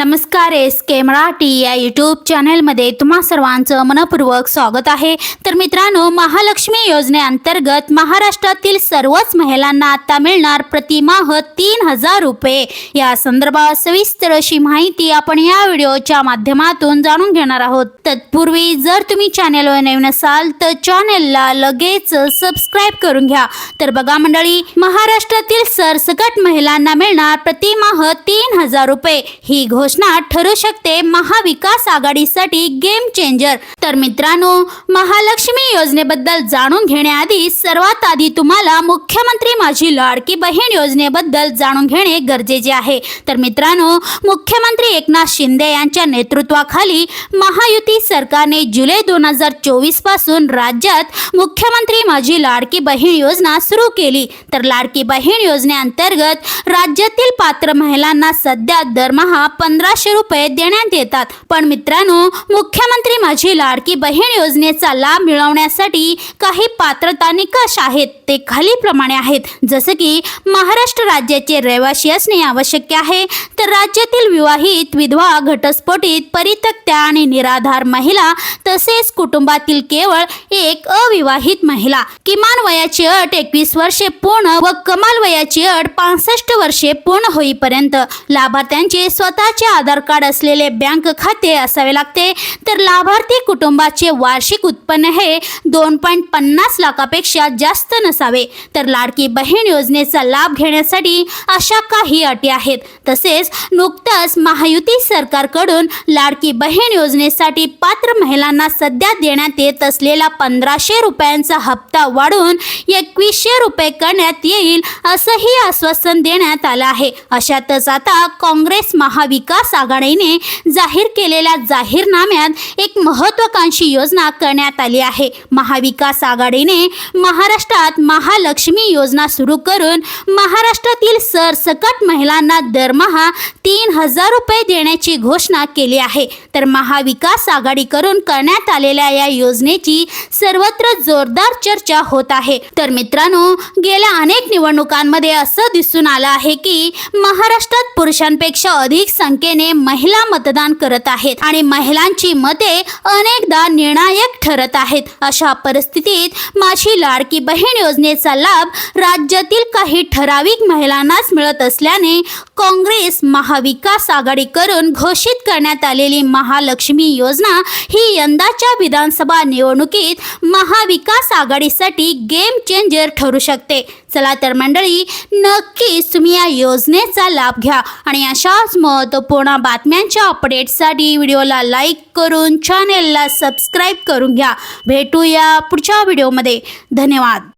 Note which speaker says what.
Speaker 1: नमस्कार एस के मराठी या यूट्यूब चॅनेलमध्ये तुम्हा सर्वांचं मनपूर्वक स्वागत आहे. तर मित्रांनो महालक्ष्मी योजनेअंतर्गत महाराष्ट्रातील सर्वच महिलांना आता मिळणार प्रतिमाह तीन हजार रुपये. या संदर्भात सविस्तर अशी माहिती आपण या व्हिडिओच्या माध्यमातून जाणून घेणार आहोत. तत्पूर्वी जर तुम्ही चॅनेलवर नवीन असाल तर चॅनेलला लगेच सबस्क्राईब करून घ्या. तर बघा मंडळी महाराष्ट्रातील सरसकट महिलांना मिळणार प्रतिमाह तीन हजार रुपये. ही घोषणा ठरू शकते. महाविकास आघाडीसाठी गेम चेंजर तर मित्रांनो महालक्ष्मी योजनेबद्दल जाणून घेण्याआधी सर्वात आधी तुम्हाला मुख्यमंत्री माझी लाडकी बहीण योजनेबद्दल जाणून घेणे गरजेचे आहे. तर मित्रांनो मुख्यमंत्री एकनाथ शिंदे यांच्या नेतृत्वाखाली महायुती सरकारने जुलै दोन हजार चोवीसपासून राज्यात मुख्यमंत्री माझी लाडकी बहीण योजना सुरू केली. तर लाडकी बहीण योजनेअंतर्गत राज्यातील पात्र महिलांना सध्या दरमहा पंधराशे रुपये देण्यात येतात. पण मित्रांनो मुख्यमंत्री माझी लाड लाडकी बहीण योजनेचा लाभ मिळवण्यासाठी काही पात्रता निकष आहेत. ते खालीलप्रमाणे आहेत. जसं की महाराष्ट्र राज्याचे रहिवासी असणे आवश्यक आहे. तर राज्यातील विवाहित विधवा घटस्फोटित परित्यक्त्या आणि निराधार महिला तसेच कुटुंबातील केवळ एक अविवाहित महिला. किमान वयाची अट एकवीस वर्षे पूर्ण व कमाल वयाची अट पासष्ट वर्षे पूर्ण होईपर्यंत. लाभार्थ्यांचे स्वतःचे आधार कार्ड असलेले बँक खाते असावे लागते. तर लाभार्थी कुटुंबाचे वार्षिक उत्पन्न हे दोन पॉईंट पन्नास लाखापेक्षा जास्त नसावे. तर लाडकी बहीण योजनेचा लाभ घेण्यासाठी अशा काही अटी आहेत. तसेच नुकतंच महायुती सरकारकडून लाडकी बहीण योजनेसाठी पात्र महिलांना सध्या देण्यात येत असलेला पंधराशे रुपयांचा हप्ता वाढवून एकवीसशे रुपये करण्यात येईल असंही आश्वासन देण्यात आलं आहे. अशातच आता काँग्रेस महाविकास आघाडीने जाहीर केलेल्या जाहीरनाम्यात एक महत्वाकांक्षी योजना करण्यात आली आहे. महाविकास आघाडीने महाराष्ट्रात महालक्ष्मी योजना सुरू करून महाराष्ट्रातील सरसकट महिलांना दरमहा तीन हजार रुपये देण्याची घोषणा केली आहे. तर महाविकास आघाडीकडून करण्यात आलेल्या या योजनेची सर्वत्र जोरदार चर्चा होत आहे. तर मित्रांनो गेल्या अनेक निवडणुकांमध्ये असं दिसून आलं आहे की महाराष्ट्रात पुरुषांपेक्षा अधिक संख्येने महिला मतदान करत आहेत आणि महिलांची मते अनेक अनेकदा निर्णायक ठरत आहेत. अशा परिस्थितीत माझी लाडकी बहीण योजनेचा लाभ राज्यातील काही ठराविक महिलांनाच मिळत असल्याने काँग्रेस महाविकास आघाडी करून घोषित करण्यात आलेली महालक्ष्मी योजना ही यंदाच्या विधानसभा निवडणुकीत महाविकास आघाडीसाठी गेम चेंजर ठरू शकते. चला तर मंडळी नक्कीच तुम्ही या योजनेचा लाभ घ्या आणि अशाच महत्त्वपूर्ण बातम्यांच्या अपडेटसाठी व्हिडिओला लाईक करून चॅनेलला सबस्क्राईब करून घ्या. भेटूया पुढच्या व्हिडिओमध्ये. धन्यवाद.